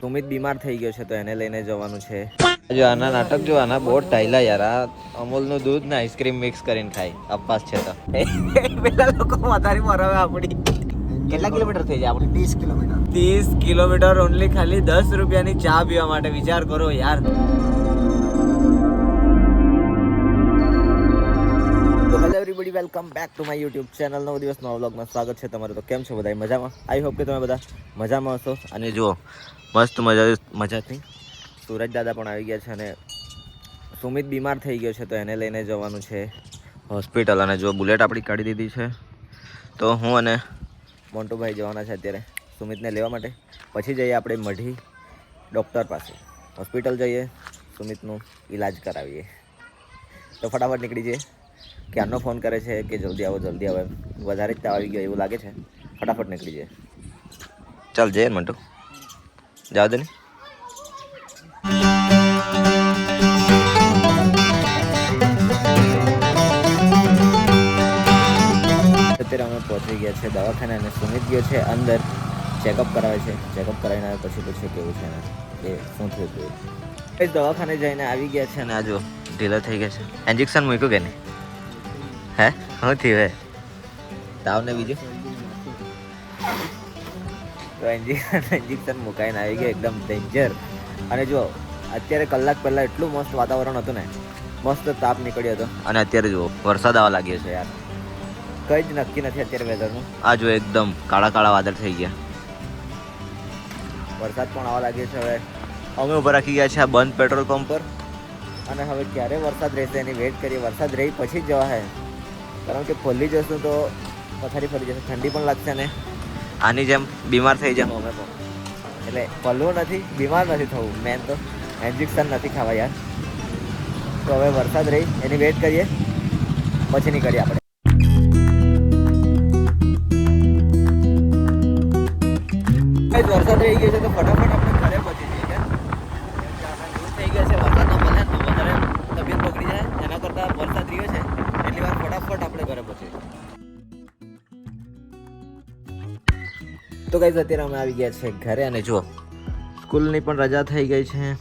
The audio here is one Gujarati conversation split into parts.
સુમિત બીમાર થઈ ગયો છે તો એને લઈને જવાનું છે. જો આના નાટક જો આના બહુ ટાઈલા યાર. આ અમૂલનું દૂધ ને આઈસ્ક્રીમ મિક્સ કરીને ખાય. અપાસ છે તો. પેલા લોકો વધારે મરાવે આપણી. કેટલા કિલોમીટર થઈ જાય આપણી? ત્રીસ કિલોમીટર. ત્રીસ કિલોમીટર ઓનલી ખાલી દસ રૂપિયાની ચા પીવા માટે. વિચાર કરો યાર. તો hello everybody welcome back to my YouTube channel નવ દિવસ, નવા વ્લોગમાં સ્વાગત છે તમારું તો કેમ છો બધા મજામાં? આઈ હોપ કે તમે બધા મજામાં હશો. અને જુઓ, મસ્ત મજા, મજાથી. સુરજ દાદા પણ આવી ગયા છે અને સુમિત બીમાર થઈ ગયો છે તો એને લઈને જવાનું છે હોસ્પિટલ અને જો બુલેટ આપણી કાઢી દીધી છે. તો હું અને મોન્ટુભાઈ જવાના છે અત્યારે સુમિતને લેવા માટે. પછી જઈએ આપણે મઢી ડૉક્ટર પાસે. હોસ્પિટલ જઈએ, સુમિતનું ઈલાજ કરાવીએ. તો ફટાફટ નીકળી જઈએ. ક્યારનો ફોન કરે છે કે જલ્દી આવો જલ્દી આવો વધારે જ તાવ આવી ગયો, એવું લાગે છે. ફટાફટ નીકળી જાય. ચાલ, જઈએ મંટુ. જાવ દે ને. અત્યારે અમે પહોંચી ગયા છે દવાખાને અને સુમિત ગયો છે અંદર. ચેકઅપ કરાવે છે. ચેકઅપ કરાવીને આવે પછી પૂછે કેવું છે ને. કે શું થયું હતું એ દવાખાને જઈને આવી ગયા છે અને આ જો ઢીલા થઈ ગયા છે. ઇન્જેક્શન મૂક્યું કે નહીં? હે? શું થયું હે? તાવ ને બીજું? તો ઇન્જેક્શન મુકાઈને આવી ગયા, એકદમ ડેન્જર અને જો અત્યારે કલાક પહેલાં એટલું મસ્ત વાતાવરણ હતું ને, મસ્ત તાપ નીકળ્યો હતો. અને અત્યારે જુઓ, વરસાદ આવવા લાગ્યો છે યાર. કંઈ જ નક્કી નથી અત્યારે વેધરનું આ જો એકદમ કાળા કાળા વાદળ થઈ ગયા. વરસાદ પણ આવવા લાગ્યો છે હવે. અમે ઉપર રાખી ગયા છે આ બંધ પેટ્રોલ પંપ પર. અને હવે ક્યારે વરસાદ રહેશે એની વેટ કરીએ. વરસાદ રહી પછી જ જવા હે કારણ કે ખોલી જશું તો પથારી ફરી જશે. ઠંડી પણ લાગશે ને. આની જેમ બીમાર થઈ જાવ અમે પણ. એટલે પલવું નથી બીમાર નથી થવું. મેન તો ઇન્જેક્શન નથી ખાવા યાર. તો હવે વરસાદ રહી. એની વેટ કરીએ. પછી નીકળીએ આપણે. વરસાદ રહી ગયો છે તો ફટાફટ આપણે ઘરે પહોંચી જઈએ કેમ? કેમ કે આના જેવું થઈ ગયા છે વરસાદ ન પડે તો વધારે તબિયત બગડી જાય એના કરતાં વરસાદ રહ્યો છે એટલી વાર ફટાફટ પછી. તો ગાઈઝ અત્યારે અમે આવી ગયા છે ઘરે અને જો સ્કૂલની પણ રજા થઈ ગઈ છે.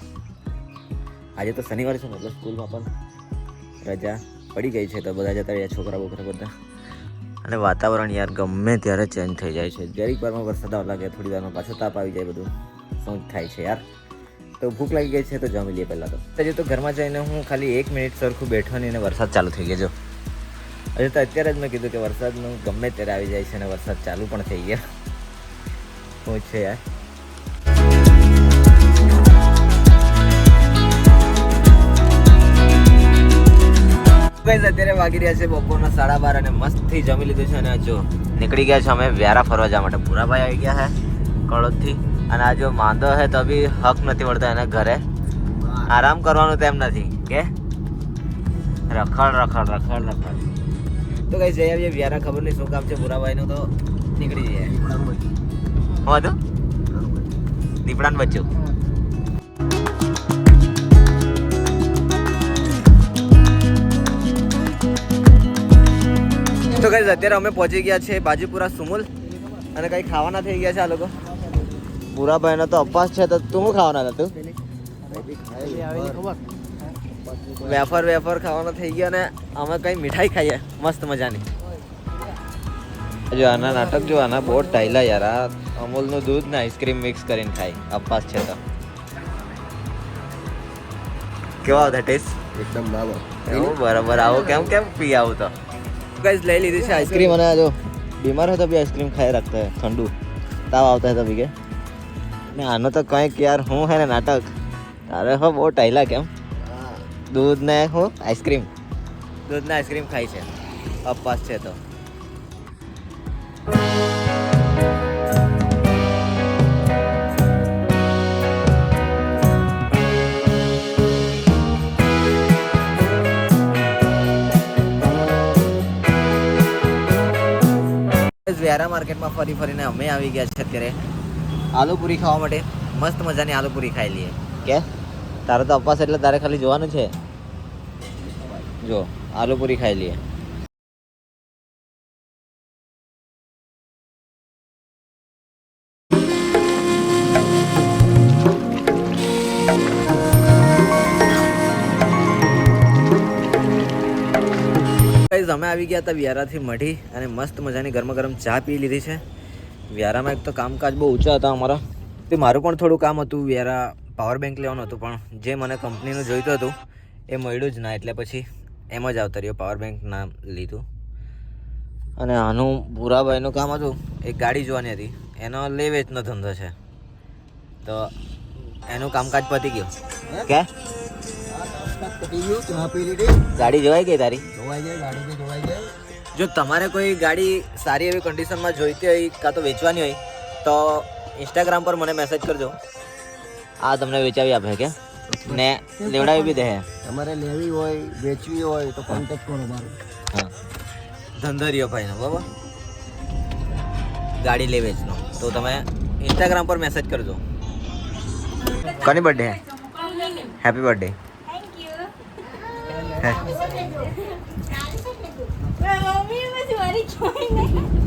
આજે તો શનિવાર છે મતલબ સ્કૂલમાં પણ રજા પડી ગઈ છે. તો બધા જતા રહ્યા, છોકરા બોકરા બધા. અને વાતાવરણ યાર ગમે ત્યારે ચેન્જ થઈ જાય છે. જરીક વારમાં વરસાદ આવવા લાગે, થોડી વારમાં પાછો તાપ આવી જાય બધું. શું થાય છે યાર? તો ભૂખ લાગી ગઈ છે, તો જમી લઈએ પહેલાં તો. હજી તો ઘરમાં જઈને હું ખાલી એક મિનિટ સરખું બેઠો ને વરસાદ ચાલુ થઈ ગયો હજી તો અત્યારે જ મેં કીધું કે વરસાદનું ગમે ત્યારે આવી જાય છે અને વરસાદ ચાલુ પણ થઈ ગયા. શું છે યાર. અત્યારે વાગી રહ્યા છે બપોરના સાડા બાર અને મસ્તથી જમી લીધું છે અને જો નીકળી ગયા છે અમે વ્યારા ફરવા જવા માટે. પુરાભાઈ આવી ગયા છે કળોદથી. અને આ જો માંદો છે તો બી હક નથી મળતો એને ઘરે. આરામ કરવાનું તેમ નથી. કે? રખડ રખડ રખડ રખડ. તો કઈ જઈ આવીએ વ્યારા ખબર નહીં શું કામ છે ભૂરાભાઈનું તો નીકળી જઈએ. હું હતું દીપડાનું બચ્ચું. તો કઈ અત્યારે અમે પહોંચી ગયા છે બાજીપુરા સુમુલ અને કઈ ખાવાના થઈ ગયા છે આ લોકો. ભૂરાભાઈનો તો અપવાસ છે તો તું શું ખાવાના હતા તું? વેફર વેફર ખાવાનો થઈ ગયો ને અમે કઈ મીઠાઈ ખાઈએ. મસ્ત મજાની. જો આના નાટક જો આના બહુ ટાઈલા યાર આ અમૂલનું દૂધ ને આઈસ્ક્રીમ મિક્સ કરીને ખાય. અપાસ છે તો. કેવો આવતા ટેસ્ટ એકદમ બાબા એવું બરાબર. આવો કેમ કેમ પી આવું તો? ગાઈસ લઈ લીધી છે આઈસ્ક્રીમ? અને જો બીમાર હોય તો બી આઈસ્ક્રીમ ખાઈ રાખતા હે ઠંડુ. તાવ આવતા હોય તો બી કે. ને આનો તો કંઈક યાર હું હે ને નાટક. તારે હો બહુ ટાઈલા કેમ? દૂધ ને હું આઈસ્ક્રીમ દૂધ ને આઈસ્ક્રીમ ખાય છે. અપવાસ છે તો. વ્યારા માર્કેટમાં ફરી ફરીને અમે આવી ગયા છે અત્યારે. આલુપુરી ખાવા માટે. મસ્ત મજાની આલુપુરી ખાઈ લઈએ. કે? તારે તો અપાસ એટલે તારે ખાલી જોવાનું છે. જો, આલુ પૂરી ખાઈ લઈએ. અમે આવી ગયા હતા વ્યારાથી મઢી અને મસ્ત મજાની ગરમ ગરમ ચા પી લીધી છે. વ્યારામાં એક તો કામકાજ બહુ ઊંચા હતા અમારા. તે મારું પણ થોડું કામ હતું, વ્યારા પાવર બેંક લેવાનું હતું, પણ જે મને કંપનીનું જોઈતું હતું, એ મળ્યું જ ના. એટલે પછી એમ જ આવતા રહ્યો પાવર બેંક ના લીધું. અને આનું ભૂરાભાઈનું કામ હતું, એક ગાડી જોવાની હતી. એનો લે વેચનો ધંધો છે. તો એનું કામકાજ પતી ગયું. કે? ગાડી જોવાઈ ગઈ તારી? જો તમારે કોઈ ગાડી સારી એવી કન્ડિશનમાં જોઈતી હોય કાં તો વેચવાની હોય, તો ઇન્સ્ટાગ્રામ પર મને મેસેજ કરજો. આ તમને વેચાવી આપે કે? ને લેવડાવી બી દે. તમારે લેવી હોય વેચવી હોય તો કોન્ટેક્ટ કરો મારો. હા. ધંધરીયો ભાઈનો બરાબર? ગાડી લે વેચનો તો તમે ઇન્સ્ટાગ્રામ પર મેસેજ કરજો. કોની બર્થડે હેપી બર્થડે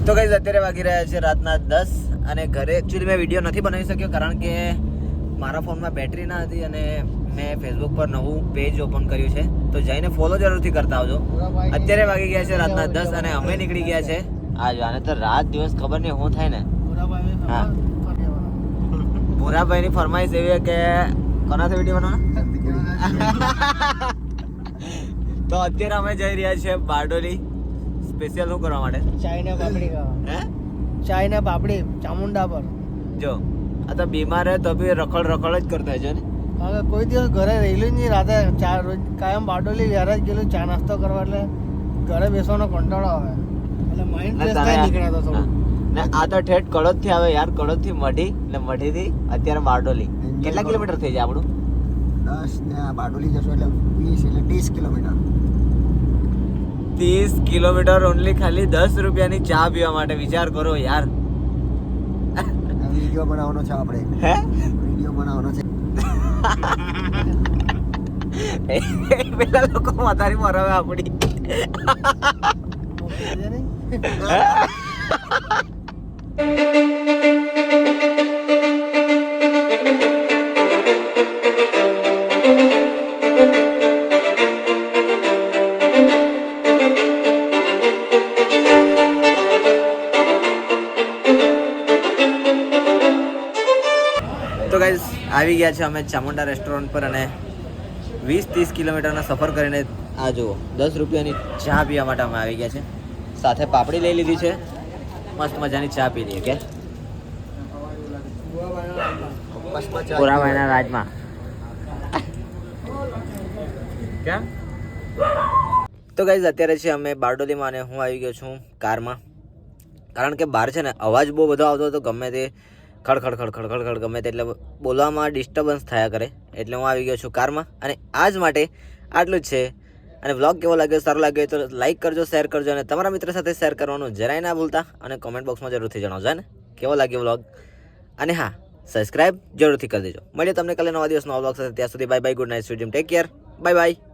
તો કઈ અત્યારે વાગી રહ્યા છે રાતના દસ અને ઘરે એકચ્યુઅલી મેં વીડિયો નથી બનાવી શક્યો કારણ કે મારા ફોનમાં બેટરી ના હતી અને મેં ફેસબુક પર નવું પેજ ઓપન કર્યું છે. તો જઈને ફોલો જરૂરથી કરતા આવજો. અત્યારે વાગી ગયા છે રાતના દસ અને અમે નીકળી ગયા છે. આ જો આને તો રાત દિવસ ખબર નહીં શું થાય ને. હા. ભૂરાભાઈની ફરમાઈશ એવી કે કોનાથી વીડિયો બનાવવાનો તો અત્યારે અમે જઈ રહ્યા છીએ બારડોલી. સ્પેશિયલ શું કરવા માટે? ચાયના પાપડી હે? ચાયના પાપડી ચામુંડા પર. જો. આ તો બીમાર હે તો બી રખડ રખડ જ કરતા છે ને? હવે કોઈ દિવસ ઘરે રહેલું નહીં રાતે ચા રોજ કાયમ બાટોલી વ્યારે જ ગયેલું ચા નાસ્તો કરવા એટલે ઘરે બેસવાનો કંટાળો આવે. એટલે માઇન્ડ ફ્રેશ થાય નીકળ્યા તો ને આ તો ઠેઠ કડોદથી આવે યાર કડોદથી મઢી ને મઢી થી અત્યારે બારડોલી. કેટલા કિલોમીટર થઈ જાય આપણું? દસ ને બારડોલી જશો એટલે વીસ એટલે ત્રીસ કિલોમીટર. ત્રીસ કિલોમીટર ઓનલી ખાલી દસ રૂપિયાની ચા પીવા માટે વિચાર કરો યાર. વીડિયો બનાવવાનો છે આપણે. હે? વીડિયો બનાવવાનો છે. પેલા લોકો માથારી મરાવે આપણી. તો આવી ગયા છે અમે ચામુંડા રેસ્ટોરન્ટ પર અને વીસ ત્રીસ કિલોમીટરનો સફર કરીને આ જુઓ દસ રૂપિયાની ચા પીવા માટે અમે આવી ગયા છે. સાથે પાપડી લઈ લીધી છે. મસ્ત મજાની ચા પી લઈએ કે પુરાવાના રાજમાં. કેમ તો ગાઈઝ અત્યારે છે અમે બારડોલીમાં અને હું આવી ગયો છું કારમાં. કારણ કે બહાર છે ને અવાજ બહુ બધો આવતો હતો ગમે તે ખડખડ ખડખડ ખડખડ ગમે તે એટલે બોલવામાં ડિસ્ટર્બન્સ થયા કરે. એટલે હું આવી ગયો છું કારમાં. અને આજ માટે આટલું જ છે. અને વ્લોગ કેવો લાગ્યો, સારો લાગ્યો તો લાઈક કરજો શેર કરજો અને તમારા મિત્ર સાથે શેર કરવાનું જરાય ના ભૂલતા. અને કોમેન્ટ બોક્સમાં જરૂરથી જણાવજો ને? કેવો લાગ્યો વ્લોગ અને હા સબસ્ક્રાઇબ જરૂરથી કરી દેજો. મળીએ તમને કાલે નવા દિવસ નવા વ્લોગ સાથે. ત્યાં સુધી bye bye good night sweet take care bye bye